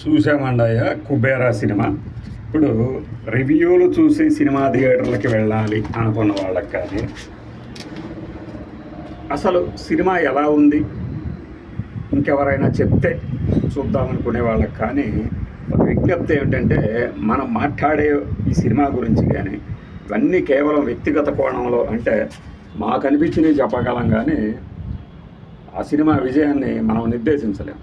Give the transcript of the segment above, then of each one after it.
చూసామండయ్య Kubera cinema. ఇప్పుడు రివ్యూలు చూసి సినిమా థియేటర్లకి వెళ్ళాలి అనుకున్న వాళ్ళకి కానీ అసలు సినిమా ఎలా ఉంది? ఇంకెవరైనా చెప్తే చూద్దామనుకునే వాళ్ళకి కానీ ఒక విజ్ఞప్తి ఏమిటంటే మనం మాట్లాడే ఈ సినిమా గురించి కానీ ఇవన్నీ కేవలం వ్యక్తిగత కోణంలో అంటే మాకు అనిపించినవి చెప్పగలం కానీ ఆ సినిమా విజయాన్ని మనం నిర్దేశించలేం.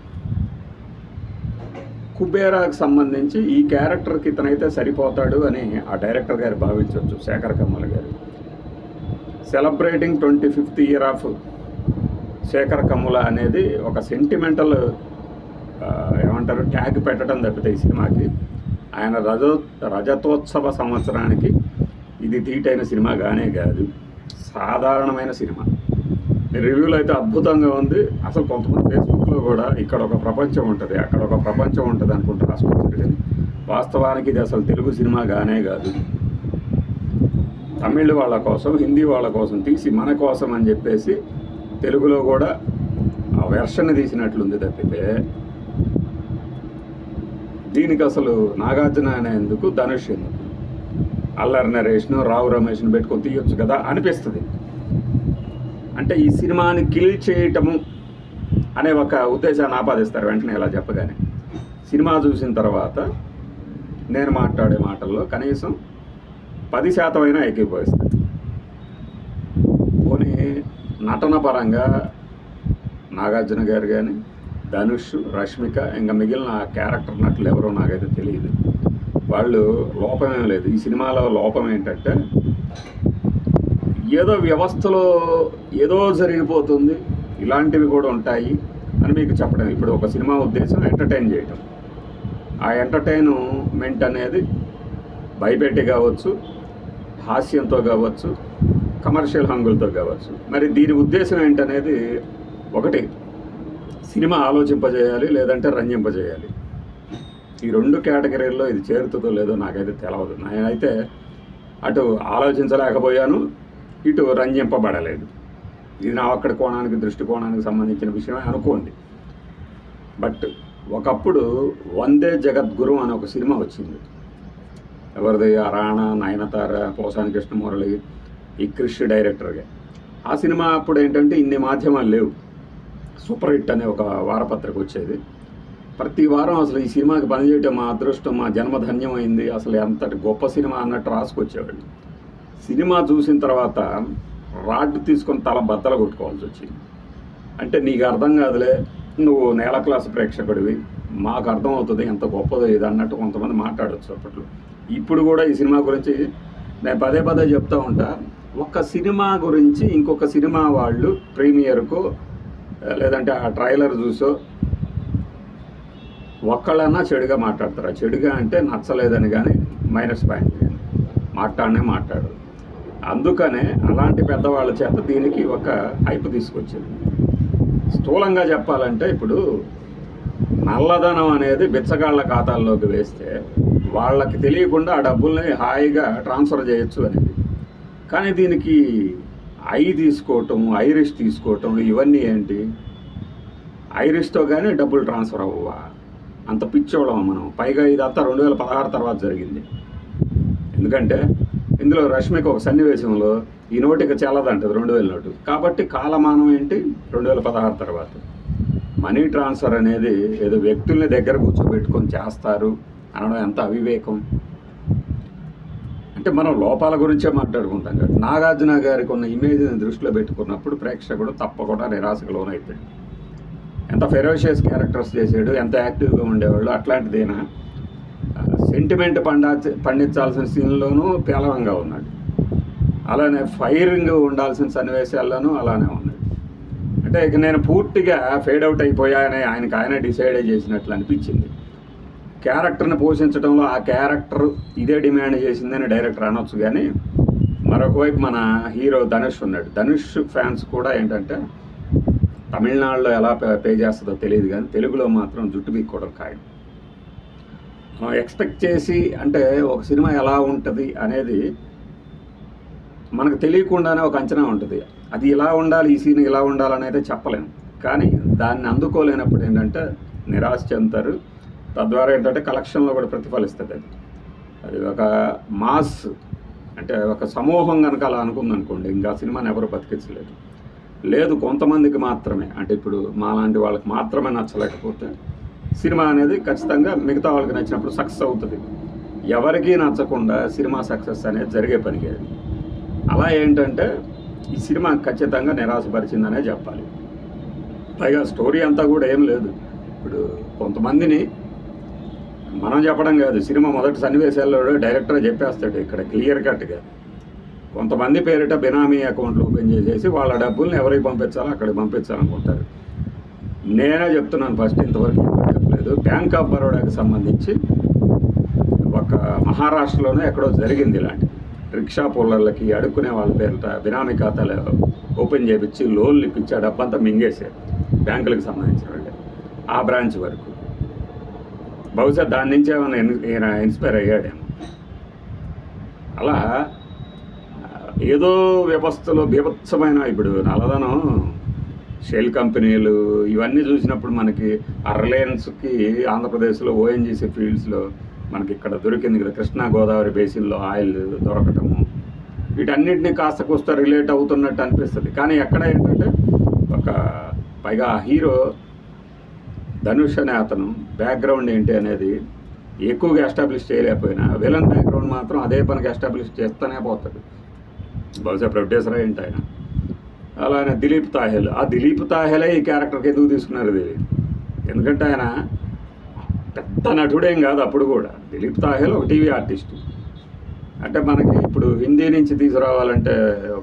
కుబేరాకు సంబంధించి ఈ క్యారెక్టర్కి ఇతనైతే సరిపోతాడు అని ఆ డైరెక్టర్ గారు భావించవచ్చు శేఖర్ కమ్మల్ గారు. Celebrating twenty fifth year of Sekhar Kammula అనేది ఒక సెంటిమెంటల్ ఏమంటారు ట్యాగ్ పెట్టడం తప్పితే ఈ సినిమాకి. ఆయన రజ రజతోత్సవ సంవత్సరానికి ఇది తీటైన సినిమా కానే కాదు సాధారణమైన సినిమా. రివ్యూలు అయితే అద్భుతంగా ఉంది. అసలు కొంతమంది ఫేస్బుక్లో కూడా ఇక్కడ ఒక ప్రపంచం ఉంటుంది. అక్కడ ఒక ప్రపంచం ఉంటుంది అనుకుంటూ రాసుకొచ్చారు కానీ వాస్తవానికి ఇది అసలు తెలుగు సినిమా కానే కాదు. తమిళ్ వాళ్ళ కోసం హిందీ వాళ్ళ కోసం తీసి మన కోసం అని చెప్పేసి తెలుగులో కూడా ఆ వెర్షన్ తీసినట్లుంది తప్పితే దీనికి అసలు నాగార్జున అనేందుకు ధనుష్ ఎందుకు? అల్లరి నరేష్ను రావు రమేష్ను పెట్టుకొని తీయొచ్చు కదా అనిపిస్తుంది. అంటే ఈ సినిమాని కిల్ చేయటము అనే ఒక ఉద్దేశాన్ని ఆపాదిస్తారు వెంటనే ఇలా చెప్పగానే. సినిమా చూసిన తర్వాత నేను మాట్లాడే మాటల్లో కనీసం పది శాతం అయినా ఎక్కిపోయిస్తాను పోనీ నటన పరంగా నాగార్జున గారు కానీ ధనుష్ రష్మిక ఇంకా మిగిలిన క్యారెక్టర్ నటులు ఎవరో నాకైతే తెలియదు వాళ్ళు లోపమేం లేదు. ఈ సినిమాలో లోపం ఏంటంటే ఏదో వ్యవస్థలో ఏదో జరిగిపోతుంది. ఇలాంటివి కూడా ఉంటాయి అని మీకు చెప్పడం. ఇప్పుడు ఒక సినిమా ఉద్దేశం ఎంటర్టైన్ చేయటం. ఆ ఎంటర్టైన్మెంట్ అనేది భయపెట్టి కావచ్చు హాస్యంతో కావచ్చు కమర్షియల్ హంగులతో కావచ్చు. మరి దీని ఉద్దేశం ఏంటనేది ఒకటి. సినిమా ఆలోచింపజేయాలి లేదంటే రంజింపజేయాలి. ఈ రెండు కేటగిరీల్లో ఇది చేరుతుందో లేదో నాకైతే తెలవదు. నేనైతే అటు ఆలోచించలేకపోయాను ఇటు రంజింపబడలేదు. ఇది నా ఒక్కడి కోణానికి దృష్టికోణానికి సంబంధించిన విషయమే అనుకోండి. బట్ ఒకప్పుడు వందే జగద్గురు అనే ఒక సినిమా వచ్చింది. ఎవరిది? అరాణ రాణా నయనతార పోసాని కృష్ణమురళి ఈ క్రిష్ డైరెక్టర్గా. ఆ సినిమా అప్పుడు ఏంటంటే ఇన్ని మాధ్యమాలు లేవు. సూపర్ హిట్ అనే ఒక వారపత్రిక వచ్చేది. ప్రతి వారం అసలు ఈ సినిమాకి పనిచేయటం మా అదృష్టం మా జన్మధన్యం అయింది. అసలు ఎంతటి గొప్ప సినిమా అన్నట్టు రాసుకొచ్చేవాళ్ళు. సినిమా చూసిన తర్వాత రాడ్ తీసుకొని తల బద్దలు కొట్టుకోవాల్సి వచ్చింది. అంటే నీకు అర్థం కాదులే నువ్వు నేల క్లాస్ ప్రేక్షకుడివి మాకు అర్థం అవుతుంది ఎంత గొప్పదో ఇది అన్నట్టు కొంతమంది మాట్లాడవచ్చు అప్పట్లో. ఇప్పుడు కూడా ఈ సినిమా గురించి నేను పదే పదే చెప్తూ ఉంటా. ఒక సినిమా గురించి ఇంకొక సినిమా వాళ్ళు ప్రీమియర్కు లేదంటే ఆ ట్రైలర్ చూసో ఒక్కళ్ళన్నా చెడుగా మాట్లాడతారు. ఆ చెడుగా అంటే నచ్చలేదని కానీ మైనస్ పాయింట్. కానీ మాట్లాడనే మాట్లాడు. అందుకనే అలాంటి పెద్దవాళ్ళ చేత దీనికి ఒక హైపు తీసుకొచ్చింది స్థూలంగా చెప్పాలంటే ఇప్పుడు నల్లధనం అనేది బిచ్చగాళ్ళ ఖాతాల్లోకి వేస్తే వాళ్ళకి తెలియకుండా ఆ డబ్బుల్ని హాయిగా ట్రాన్స్ఫర్ చేయొచ్చు అనేది. కానీ దీనికి ఐ తీసుకోవటం ఐరిష్ తీసుకోవటం ఇవన్నీ ఏంటి? ఐరిష్తో కానీ డబ్బులు ట్రాన్స్ఫర్ అవ్వవా? అంత పిచ్చోళం మనం. పైగా ఇదంతా రెండు వేల పదహారు తర్వాత జరిగింది. ఎందుకంటే ఇందులో రష్మికి ఒక సన్నివేశంలో ఈ నోటికి చెల్లదంటది రెండు వేల నోటు. కాబట్టి కాలమానం ఏంటి? రెండు వేల పదహారు తర్వాత. మనీ ట్రాన్స్ఫర్ అనేది ఏదో వ్యక్తుల్ని దగ్గర కూర్చోబెట్టుకొని చేస్తారు అనడం ఎంత అవివేకం? అంటే మనం లోపాల గురించే మాట్లాడుకుంటాం కదా. నాగార్జున గారికి ఉన్న ఇమేజ్ని దృష్టిలో పెట్టుకున్నప్పుడు ప్రేక్షకుడు తప్పకుండా నిరాశకు లోనైపోయాడు. ఎంత ఫెరోషియస్ క్యారెక్టర్స్ చేసాడు ఎంత యాక్టివ్గా ఉండేవాళ్ళు అట్లాంటిదేనా? సెంటిమెంట్ పండా పండించాల్సిన సీన్లోనూ పేలవంగా ఉన్నాడు. అలానే ఫైరింగ్ ఉండాల్సిన సన్నివేశాల్లోనూ అలానే ఉన్నాడు. అంటే ఇక నేను పూర్తిగా ఫేడ్ అవుట్ అయిపోయానని ఆయనకి ఆయన డిసైడ్ చేసినట్లు అనిపించింది. క్యారెక్టర్ని పోషించడంలో ఆ క్యారెక్టర్ ఇదే డిమాండ్ చేసిందని డైరెక్టర్ అనొచ్చు కానీ మరొకవైపు మన హీరో ధనుష్ ఉన్నాడు. ధనుష్ ఫ్యాన్స్ కూడా ఏంటంటే తమిళనాడులో ఎలా పే- పే చేస్తుందో తెలియదు కానీ తెలుగులో మాత్రం జుట్టు బిక్కోవడం ఖాయం. మనం ఎక్స్పెక్ట్ చేసి అంటే ఒక సినిమా ఎలా ఉంటుంది అనేది మనకు తెలియకుండానే ఒక అంచనా ఉంటుంది. అది ఇలా ఉండాలి ఈ సీన్ ఇలా ఉండాలని అయితే చెప్పలేము కానీ దాన్ని అందుకోలేనప్పుడు ఏంటంటే నిరాశ చెందుతారు. తద్వారా ఏంటంటే కలెక్షన్లో కూడా ప్రతిఫలిస్తుంది అది. అది ఒక మాస్ అంటే ఒక సమూహం కనుక అలా అనుకుందనుకోండి ఇంకా సినిమాని ఎవరు బతికించలేదు. లేదు కొంతమందికి మాత్రమే. అంటే ఇప్పుడు మాలాంటి వాళ్ళకి మాత్రమే నచ్చలేకపోతే సినిమా అనేది ఖచ్చితంగా మిగతా వాళ్ళకి నచ్చినప్పుడు సక్సెస్ అవుతుంది. ఎవరికీ నచ్చకుండా సినిమా సక్సెస్ అనేది జరిగే పని కాదు. అలా ఏంటంటే ఈ సినిమా ఖచ్చితంగా నిరాశపరిచిందనే చెప్పాలి. పైగా స్టోరీ అంతా కూడా ఏం లేదు. ఇప్పుడు కొంతమందిని మనం చెప్పడం కాదు సినిమా మొదటి సన్నివేశాల్లో డైరెక్టర్ చెప్పేస్తాడు ఇక్కడ క్లియర్ కట్గా. కొంతమంది పేరిట బినామీ అకౌంట్లు ఓపెన్ చేసేసి వాళ్ళ డబ్బుల్ని ఎవరికి పంపించాలో అక్కడికి పంపించాలనుకుంటారు. నేనే చెప్తున్నాను ఫస్ట్ ఇంతవరకు చెప్పలేదు. బ్యాంక్ ఆఫ్ బరోడాకి సంబంధించి ఒక మహారాష్ట్రలోనే ఎక్కడో జరిగింది ఇలాంటి. రిక్షా పూలర్లకి అడుక్కునే వాళ్ళ పేరిట బినామీ ఖాతాలు ఓపెన్ చేయించి లోన్లు ఇప్పించి ఆ డబ్బంతా మింగేశారు బ్యాంకులకు సంబంధించిన వాళ్ళే ఆ బ్రాంచ్ వరకు. బహుశా దాని నుంచే ఏమైనా ఈయన ఇన్స్పైర్ అయ్యాడేమో. అలా ఏదో వ్యవస్థలో బీభత్సమైన ఇప్పుడు నల్లధనం షెల్ కంపెనీలు ఇవన్నీ చూసినప్పుడు మనకి అర్లయన్స్కి ఆంధ్రప్రదేశ్లో ఓఎన్జీసీ ఫీల్డ్స్లో మనకి ఇక్కడ దొరికింది కదా కృష్ణా గోదావరి బేసిన్లో ఆయిల్ దొరకటము. వీటన్నిటిని కాస్త కూస్త రిలేట్ అవుతున్నట్టు అనిపిస్తుంది. కానీ ఎక్కడ ఏంటంటే ఒక పైగా హీరో ధనుష్ అనే అతను బ్యాక్గ్రౌండ్ ఏంటి అనేది ఎక్కువగా ఎస్టాబ్లిష్ చేయలేకపోయినా విలన్ బ్యాక్గ్రౌండ్ మాత్రం అదే పనికి ఎస్టాబ్లిష్ చేస్తూనే పోతాడు. బహుశా ప్రొడ్యూసర్ ఏంటి ఆయన అలానే దిలీప్ తాహెల్. ఆ దిలీప్ తాహెలే ఈ క్యారెక్టర్కి ఎందుకు తీసుకున్నారు తెలియదు ఎందుకంటే ఆయన పెద్ద నటుడేం కాదు అప్పుడు కూడా. దిలీప్ తాహెల్ ఒక టీవీ ఆర్టిస్ట్. అంటే మనకి ఇప్పుడు హిందీ నుంచి తీసుకురావాలంటే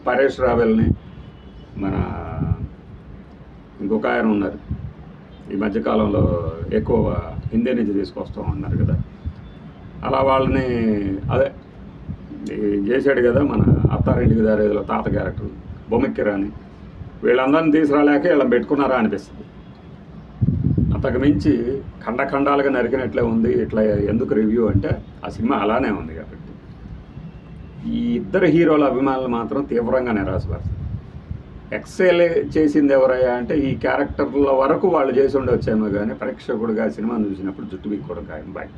పరేష్ రావెల్ని మన ఇంకొక ఆయన ఉన్నారు. ఈ మధ్యకాలంలో ఎక్కువ హిందీ నుంచి తీసుకొస్తూ ఉన్నారు కదా. అలా వాళ్ళని అదే చేశాడు కదా మన అత్తారింటికి దారేదిలో తాత క్యారెక్టర్ బొమ్మిక్కిరాని. వీళ్ళందరిని తీసుకురాలేక వీళ్ళని పెట్టుకున్నారా అనిపిస్తుంది. అంతకు మించి ఖండఖండాలుగా నరికినట్లే ఉంది. ఇట్లా ఎందుకు రివ్యూ అంటే ఆ సినిమా అలానే ఉంది కాబట్టి. ఈ ఇద్దరు హీరోల అభిమానులు మాత్రం తీవ్రంగా నిరాశపరుస్తారు ఎక్సెల్ చేసింది ఎవరయ్యా అంటే ఈ క్యారెక్టర్ల వరకు వాళ్ళు చేసి ఉండొచ్చేమో కానీ ప్రేక్షకుడుగా సినిమాను చూసినప్పుడు జుట్టు కూడా ఖాయం. బాయ్.